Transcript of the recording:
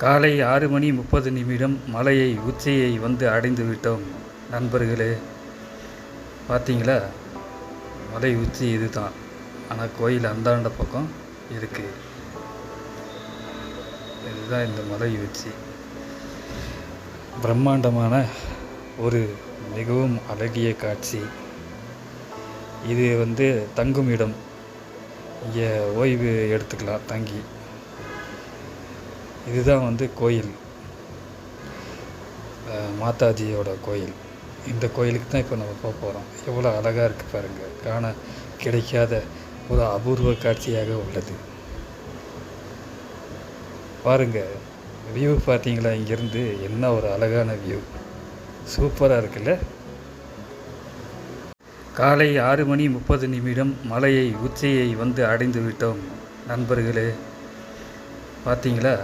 காலை ஆறு மணி முப்பது நிமிடம் மலையை உச்சியை வந்து அடைந்து விட்டோம். நண்பர்களே பார்த்தீங்களா மலை உச்சி இதுதான். ஆனால் கோயில் அந்தாண்ட பக்கம் இருக்குது இதுதான் இந்த மலை உச்சி. பிரம்மாண்டமான ஒரு மிகவும் அழகிய காட்சி. இது வந்து தங்கும் இடம் இங்கே ஓய்வு எடுத்துக்கலாம் தங்கி. இதுதான் வந்து கோயில். மாதாஜியோட கோயில். இந்த கோயிலுக்கு தான் இப்போ நம்ம போக போகிறோம் எவ்வளோ அழகாக இருக்குது பாருங்கள் காண கிடைக்காத ஒரு அபூர்வ காட்சியாக உள்ளது. பாருங்க வியூ பார்த்தீங்களா? இங்கேருந்து என்ன ஒரு அழகான வியூ சூப்பராக இருக்குல்ல? காலை ஆறு மணி முப்பது நிமிடம் மலையை உச்சியை வந்து அடைந்து விட்டோம் நண்பர்களே பார்த்தீங்களா?